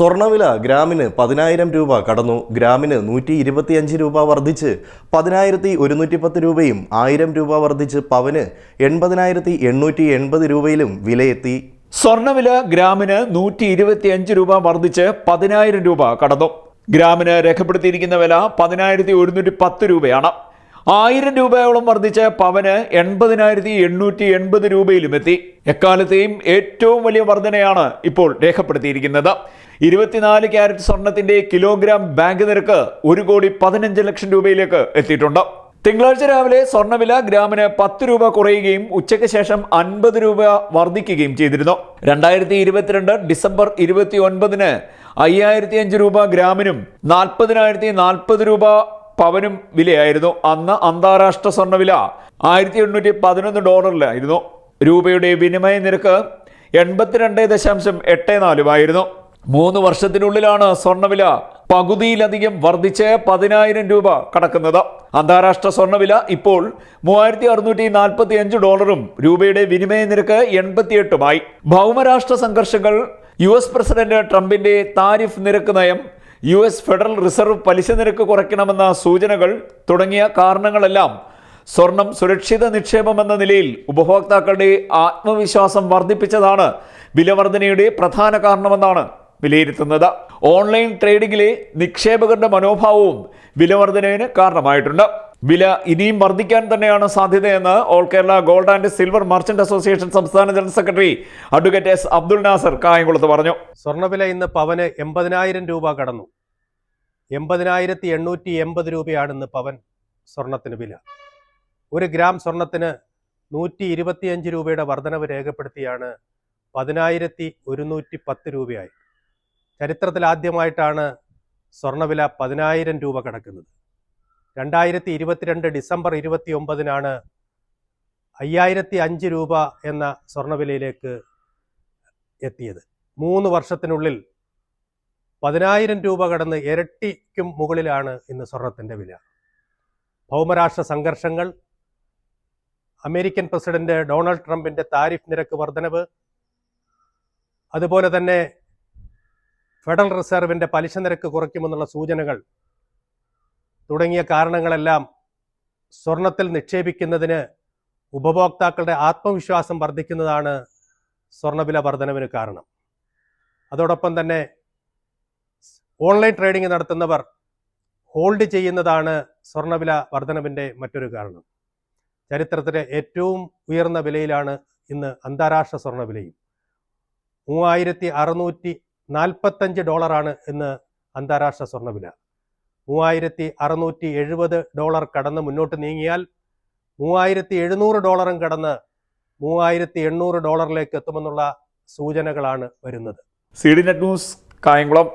സ്വർണവില ഗ്രാമിന് പതിനായിരം രൂപ കടന്നു. ഗ്രാമിന് നൂറ്റി ഇരുപത്തിയഞ്ച് രൂപ വർദ്ധിച്ച് പതിനായിരത്തി ഒരുന്നൂറ്റി പത്ത് രൂപയും ആയിരം രൂപ വർദ്ധിച്ച് പവന് എൺപതിനായിരത്തി എണ്ണൂറ്റി എൺപത് രൂപയിലും വിലയെത്തി. സ്വർണവില ഗ്രാമിന് നൂറ്റി ഇരുപത്തിയഞ്ച് രൂപ വർദ്ധിച്ച് പതിനായിരം രൂപ കടന്നു. ഗ്രാമിന് രേഖപ്പെടുത്തിയിരിക്കുന്ന വില പതിനായിരത്തി ഒരുന്നൂറ്റി പത്ത് രൂപയാണ്. ആയിരം രൂപയോളം വർദ്ധിച്ച് പവന് എൺപതിനായിരത്തി എണ്ണൂറ്റി എൺപത് രൂപയിലും എത്തി. എക്കാലത്തെയും ഏറ്റവും വലിയ വർധനയാണ് ഇപ്പോൾ രേഖപ്പെടുത്തിയിരിക്കുന്നത്. ഇരുപത്തിനാല് ക്യാരറ്റ് സ്വർണത്തിന്റെ കിലോഗ്രാം ബാങ്ക് നിരക്ക് ഒരു കോടി പതിനഞ്ച് ലക്ഷം രൂപയിലേക്ക് എത്തിയിട്ടുണ്ട്. തിങ്കളാഴ്ച രാവിലെ സ്വർണവില ഗ്രാമിന് പത്ത് രൂപ കുറയുകയും ഉച്ചയ്ക്ക് ശേഷം അൻപത് രൂപ വർദ്ധിക്കുകയും ചെയ്തിരുന്നു. രണ്ടായിരത്തി ഇരുപത്തിരണ്ട് ഡിസംബർ ഇരുപത്തി ഒൻപതിന് അയ്യായിരത്തി അഞ്ച് രൂപ ഗ്രാമിനും നാൽപ്പതിനായിരത്തി നാൽപ്പത് രൂപ പവനും വിലയായിരുന്നു. അന്ന് അന്താരാഷ്ട്ര സ്വർണവില ആയിരത്തി എണ്ണൂറ്റി പതിനൊന്ന് ഡോളറിലായിരുന്നു. രൂപയുടെ വിനിമയ നിരക്ക് എൺപത്തിരണ്ട് ദശാംശം എട്ട് നാലുമായിരുന്നു മൂന്ന് വർഷത്തിനുള്ളിലാണ് സ്വർണവില പകുതിയിലധികം വർദ്ധിച്ച് പതിനായിരം രൂപ കടക്കുന്നത്. അന്താരാഷ്ട്ര സ്വർണവില ഇപ്പോൾ മൂവായിരത്തി അറുന്നൂറ്റി നാൽപ്പത്തി അഞ്ച് ഡോളറും രൂപയുടെ വിനിമയ നിരക്ക് എൺപത്തിയെട്ടുമായി. ഭൗമരാഷ്ട്ര സംഘർഷങ്ങൾ യു എസ് പ്രസിഡന്റ് ട്രംപിന്റെ താരിഫ് നിരക്ക് നയം യു എസ് ഫെഡറൽ റിസർവ് പലിശ നിരക്ക് കുറയ്ക്കണമെന്ന സൂചനകൾ തുടങ്ങിയ കാരണങ്ങളെല്ലാം സ്വർണം സുരക്ഷിത നിക്ഷേപമെന്ന നിലയിൽ ഉപഭോക്താക്കളുടെ ആത്മവിശ്വാസം വർദ്ധിപ്പിച്ചതാണ് വിലവർധനയുടെ പ്രധാന കാരണമെന്നാണ് വിലയിരുത്തുന്നത്. ഓൺലൈൻ ട്രേഡിംഗിലെ നിക്ഷേപകരുടെ മനോഭാവവും വിലവർധനവിന് കാരണമായിട്ടുണ്ട്. വില ഇനിയും വർദ്ധിക്കാൻ തന്നെയാണ് സാധ്യതയെന്ന് all Kerala gold and silver merchant association സംസ്ഥാന general secretary advocate S Abdul Nasar കായംകുളത്ത് പറഞ്ഞു. സ്വർണവില ഇന്ന് പവന് എൺപതിനായിരം രൂപ കടന്നു. എൺപതിനായിരത്തി എണ്ണൂറ്റി എൺപത് രൂപയാണ് ഇന്ന് പവൻ സ്വർണത്തിന് വില. ഒരു ഗ്രാം സ്വർണത്തിന് നൂറ്റി ഇരുപത്തിയഞ്ച് രൂപയുടെ വർധനവ് രേഖപ്പെടുത്തിയാണ് പതിനായിരത്തി ഒരുന്നൂറ്റി പത്ത് രൂപയായി. ചരിത്രത്തിൽ ആദ്യമായിട്ടാണ് സ്വർണവില പതിനായിരം രൂപ കടക്കുന്നത്. രണ്ടായിരത്തി ഇരുപത്തിരണ്ട് ഡിസംബർ ഇരുപത്തി ഒമ്പതിനാണ് അയ്യായിരത്തി അഞ്ച് രൂപ എന്ന സ്വർണവിലയിലേക്ക് എത്തിയത്. മൂന്ന് വർഷത്തിനുള്ളിൽ പതിനായിരം രൂപ കടന്ന് ഇരട്ടിക്കും മുകളിലാണ് ഇന്ന് സ്വർണത്തിന്റെ വില. ഭൗമരാഷ്ട്ര സംഘർഷങ്ങൾ അമേരിക്കൻ പ്രസിഡന്റ് ഡൊണാൾഡ് ട്രംപിന്റെ താരിഫ് നിരക്ക് വർധനവ് അതുപോലെ തന്നെ ഫെഡറൽ റിസർവിന്റെ പലിശ നിരക്ക് കുറയ്ക്കുമെന്നുള്ള സൂചനകൾ തുടങ്ങിയ കാരണങ്ങളെല്ലാം സ്വർണത്തിൽ നിക്ഷേപിക്കുന്നതിന് ഉപഭോക്താക്കളുടെ ആത്മവിശ്വാസം വർദ്ധിക്കുന്നതാണ് സ്വർണവില വർധനവിന് കാരണം. അതോടൊപ്പം തന്നെ ഓൺലൈൻ ട്രേഡിംഗ് നടത്തുന്നവർ ഹോൾഡ് ചെയ്യുന്നതാണ് സ്വർണവില വർധനവിന്റെ മറ്റൊരു കാരണം. ചരിത്രത്തിലെ ഏറ്റവും ഉയർന്ന വിലയിലാണ് ഇന്ന് അന്താരാഷ്ട്ര സ്വർണവിലയും മൂവായിരത്തി അറുന്നൂറ്റി നാൽപ്പത്തഞ്ച് ഡോളറാണ് ഇന്ന് അന്താരാഷ്ട്ര സ്വർണവില മൂവായിരത്തി അറുന്നൂറ്റി എഴുപത് ഡോളർ കടന്ന് മുന്നോട്ട് നീങ്ങിയാൽ മൂവായിരത്തി എഴുന്നൂറ് ഡോളറും കടന്ന് മൂവായിരത്തി എണ്ണൂറ് ഡോളറിലേക്ക് എത്തുമെന്നുള്ള സൂചനകളാണ് വരുന്നത്. C D net news Kayamkulam.